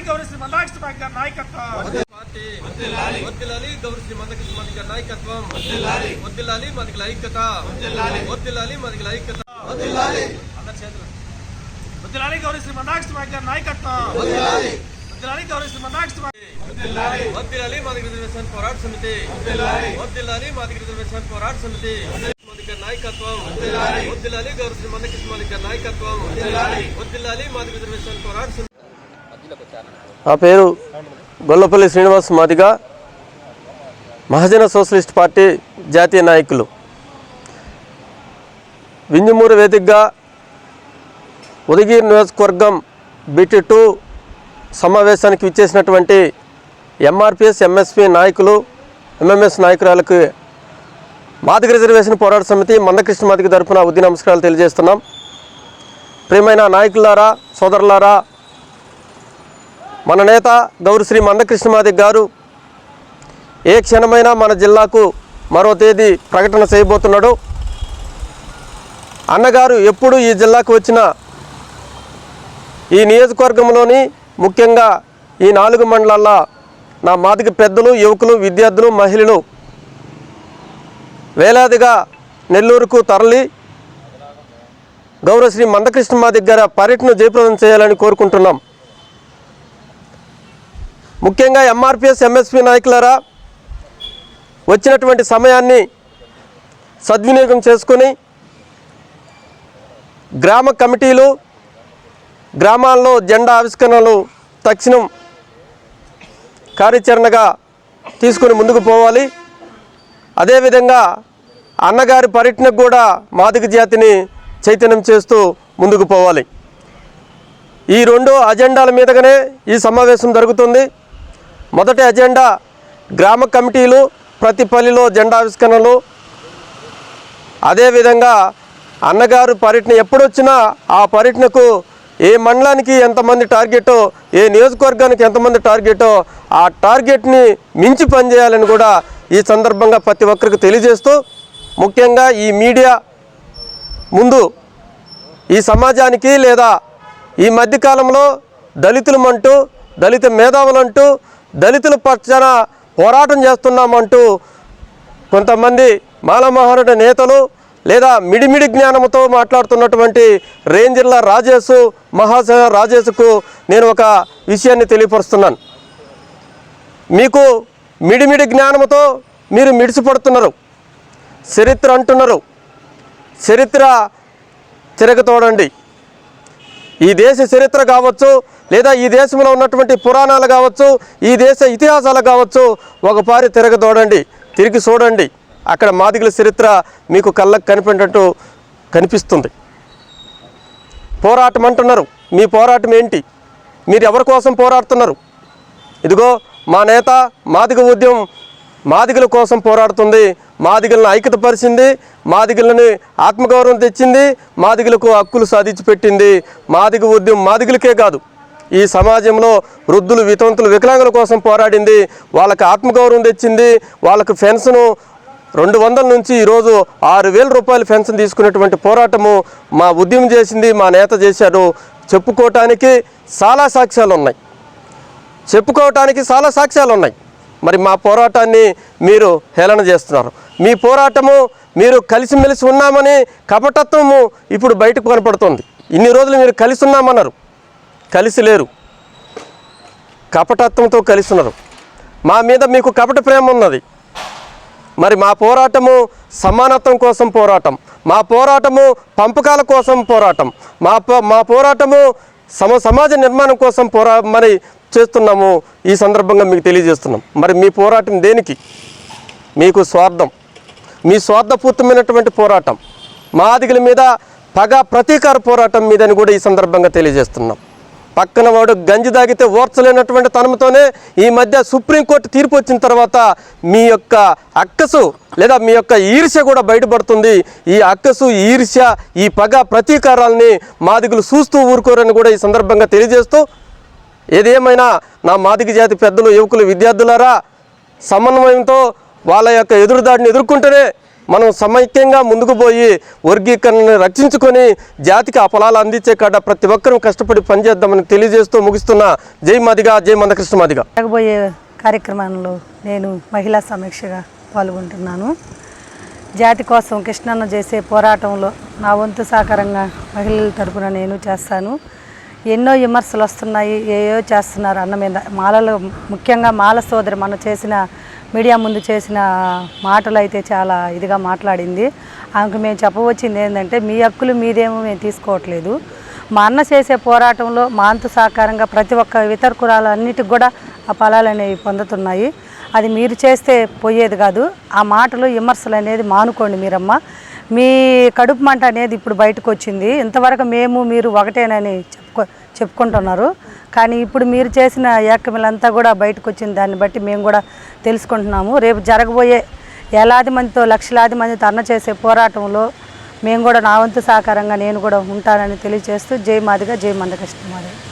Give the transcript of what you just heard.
నాయక్ గారి నాయకత్వం పార్టీ వద్దిలాలి గౌరవ శ్రీ మందకృష్ణ మాదిగ గారి నాయకత్వం వద్దిలాలి మాదిగల ఐక్యత వద్దిలాలి మాదిగల ఐక్యత అందరి చేతులు వద్దులాలి గౌరీ శ్రీ మందాకృష్ణ నాయక్ గారి నాయకత్వం వద్దులాలి గౌరీ శ్రీ మందాకృష్ణ వద్దిలాలి మాదిగ రిజర్వేషన్ పోరాట సమితి వద్దిలాలి మాదిగ రిజర్వేషన్ పోరాట సమితి మాదిగ గారి నాయకత్వం వద్దిలాలి గౌరవ శ్రీ మందకృష్ణ మాదిగ గారి నాయకత్వం వద్దిలాలి మాదిగ రిజర్వేషన్ పోరాట సమితి నా పేరు గొల్లపల్లి శ్రీనివాస్ మాదిగ మహాజన సోషలిస్ట్ పార్టీ జాతీయ నాయకులు. వింజమూరు వేదికగా ఉదగిరి నియోజకవర్గం బిటి టూ సమావేశానికి విచ్చేసినటువంటి ఎంఆర్పిఎస్ ఎంఎస్పి నాయకులు ఎంఎంఎస్ నాయకురాలకు మాదిగ రిజర్వేషన్ పోరాట సమితి మందకృష్ణ మాదిగ తరఫున ఉద్య నమస్కారాలు తెలియజేస్తున్నాం. ప్రియమైన నాయకులారా సోదరులారా మన నేత గౌరశ్రీ మందకృష్ణమాది గారు ఏ క్షణమైనా మన జిల్లాకు మరో తేదీ ప్రకటన చేయబోతున్నాడు. అన్నగారు ఎప్పుడు ఈ జిల్లాకు వచ్చిన ఈ నియోజకవర్గంలోని ముఖ్యంగా ఈ నాలుగు మండలాల్లో నా మాదిగ పెద్దలు యువకులు విద్యార్థులు మహిళలు వేలాదిగా నెల్లూరుకు తరలి గౌరవశ్రీ మందకృష్ణ దగ్గర పర్యటన జయప్రదం చేయాలని కోరుకుంటున్నాం. ముఖ్యంగా ఎంఆర్పిఎస్ ఎంఎస్పి నాయకులారా వచ్చినటువంటి సమయాన్ని సద్వినియోగం చేసుకొని గ్రామ కమిటీలు గ్రామాల్లో జెండా ఆవిష్కరణలు తక్షణం కార్యాచరణగా తీసుకొని ముందుకు పోవాలి. అదేవిధంగా అన్నగారి పర్యటనకు కూడా మాదిక జాతిని చైతన్యం చేస్తూ ముందుకు పోవాలి. ఈ రెండు అజెండాల మీదగానే ఈ సమావేశం జరుగుతుంది. మొదటి అజెండా గ్రామ కమిటీలు ప్రతి పల్లిలో జెండా ఆవిష్కరణలు అదేవిధంగా అన్నగారు పర్యటన ఎప్పుడొచ్చినా ఆ పర్యటనకు ఏ మండలానికి ఎంతమంది టార్గెటో ఏ నియోజకవర్గానికి ఎంతమంది టార్గెటో ఆ టార్గెట్ని మించి పనిచేయాలని కూడా ఈ సందర్భంగా ప్రతి ఒక్కరికి తెలియజేస్తూ ముఖ్యంగా ఈ మీడియా ముందు ఈ సమాజానికి లేదా ఈ మధ్యకాలంలో దళితులమంటూ దళిత మేధావులంటూ దళితుల పక్షాన పోరాటం చేస్తున్నామంటూ కొంతమంది మాలమహానుడి నేతలు లేదా మిడిమిడి జ్ఞానంతో మాట్లాడుతున్నటువంటి రేంజర్ల రాజేష్ మహాసేన రాజేష్కు నేను ఒక విషయాన్ని తెలియపరుస్తున్నాను. మీకు మిడిమిడి జ్ఞానంతో మీరు మిడిసిపడుతున్నారు. చరిత్ర అంటున్నారు. చరిత్ర తిరగతోడండి ఈ దేశ చరిత్ర కావచ్చు లేదా ఈ దేశంలో ఉన్నటువంటి పురాణాలు కావచ్చు ఈ దేశ ఇతిహాసాలు కావచ్చు ఒకపారి తిరగదోడండి తిరిగి చూడండి. అక్కడ మాదిగల చరిత్ర మీకు కళ్ళకు కనిపించినట్టు కనిపిస్తుంది. పోరాటం అంటున్నారు. మీ పోరాటం ఏంటి? మీరు ఎవరి కోసం పోరాడుతున్నారు? ఇదిగో మా నేత మాదిగ ఉద్యమం మాదిగల కోసం పోరాడుతుంది. మాదిగలను ఐక్యతపరిచింది మాదిగలని ఆత్మగౌరవం తెచ్చింది మాదిగలకు హక్కులు సాధించి పెట్టింది మాదిగ ఉద్యమం మాదిగలకే కాదు. ఈ సమాజంలో వృద్ధులు వితంతులు వికలాంగుల కోసం పోరాడింది. వాళ్ళకి ఆత్మగౌరవం తెచ్చింది. వాళ్ళకు పెన్షను రెండు వందల నుంచి ఈరోజు ఆరు వేల రూపాయల పెన్షన్ తీసుకునేటువంటి పోరాటము మా ఉద్యమం చేసింది మా నేత చేశాడు చెప్పుకోవటానికి చాలా సాక్ష్యాలు ఉన్నాయి. చెప్పుకోవటానికి చాలా సాక్ష్యాలు ఉన్నాయి. మరి మా పోరాటాన్ని మీరు హేళన చేస్తున్నారు. మీ పోరాటము మీరు కలిసిమెలిసి ఉన్నామని కపటత్వము ఇప్పుడు బయటకు కనపడుతుంది. ఇన్ని రోజులు మీరు కలిసి ఉన్నామన్నారు. కలిసి లేరు. కపటత్వంతో కలిసి ఉన్నారు. మా మీద మీకు కపట ప్రేమ ఉన్నది. మరి మా పోరాటము సమానత్వం కోసం పోరాటం. మా పోరాటము పంపకాల కోసం పోరాటం. మా పో- మా పోరాటము సమ సమాజ నిర్మాణం కోసం పోరా మరి చేస్తున్నాము ఈ సందర్భంగా మీకు తెలియజేస్తున్నాం. మరి మీ పోరాటం దేనికి? మీకు స్వార్థం. మీ స్వార్థపూర్తమైనటువంటి పోరాటం. మాదిగల మీద పగ ప్రతీకార పోరాటం మీదని కూడా ఈ సందర్భంగా తెలియజేస్తున్నాం. పక్కన వాడు గంజి తాగితే ఓర్చలేనటువంటి తనంతోనే ఈ మధ్య సుప్రీంకోర్టు తీర్పు వచ్చిన తర్వాత మీ యొక్క అక్కసు లేదా మీ యొక్క ఈర్ష్య కూడా బయటపడుతుంది. ఈ అక్కసు ఈర్ష్య ఈ పగ ప్రతీకారాలని మాదిగులు చూస్తూ ఊరుకోరని కూడా ఈ సందర్భంగా తెలియజేస్తూ ఏదేమైనా నా మాదిగ జాతి పెద్దలు యువకులు విద్యార్థులారా సమన్వయంతో వాళ్ళ యొక్క ఎదురుదాడిని ఎదుర్కొంటేనే మనం సమైక్యంగా ముందుకు పోయి వర్గీకరణను రక్షించుకొని జాతికి ఆ ఫలాలు అందించే కాడ ప్రతి ఒక్కరూ కష్టపడి పనిచేద్దామని తెలియజేస్తూ ముగిస్తున్న జై మదిగా జై మందకృష్ణ మాదిగా. జరగబోయే కార్యక్రమంలో నేను మహిళా సమీక్షగా పాల్గొంటున్నాను. జాతి కోసం కృష్ణన్న చేసే పోరాటంలో నా వంతు సహకారంగా మహిళల తరపున నేను చేస్తాను. ఎన్నో విమర్శలు వస్తున్నాయి ఏయో చేస్తున్నారు అన్న మీద మాలలో ముఖ్యంగా మాల సోదరి మన చేసిన మీడియా ముందు చేసిన మాటలు అయితే చాలా ఇదిగా మాట్లాడింది. ఆమెకు మేము చెప్పవచ్చింది ఏంటంటే మీ హక్కులు మీదేమో మేము తీసుకోవట్లేదు. మా అన్న చేసే పోరాటంలో మా అంతు సహకారంగా ప్రతి ఒక్క ఇతర అన్నిటికి కూడా ఆ ఫలాలు అనేవి పొందుతున్నాయి. అది మీరు చేస్తే పోయేది కాదు. ఆ మాటలు విమర్శలు అనేది మానుకోండి మీరమ్మ. మీ కడుపు మంట అనేది ఇప్పుడు బయటకు వచ్చింది. ఇంతవరకు మేము మీరు ఒకటేనని చెప్పుకో చెప్పుకుంటున్నారు. కానీ ఇప్పుడు మీరు చేసిన ఏకమిలంతా కూడా బయటకు వచ్చిన దాన్ని బట్టి మేము కూడా తెలుసుకుంటున్నాము. రేపు జరగబోయే ఏలాది మందితో లక్షలాది మందితో అన్న చేసే పోరాటంలో మేము కూడా నా వంతు సహకారంగా నేను కూడా ఉంటానని తెలియజేస్తూ జై మాదిగా జై మందకృష్ణ మాదిగా.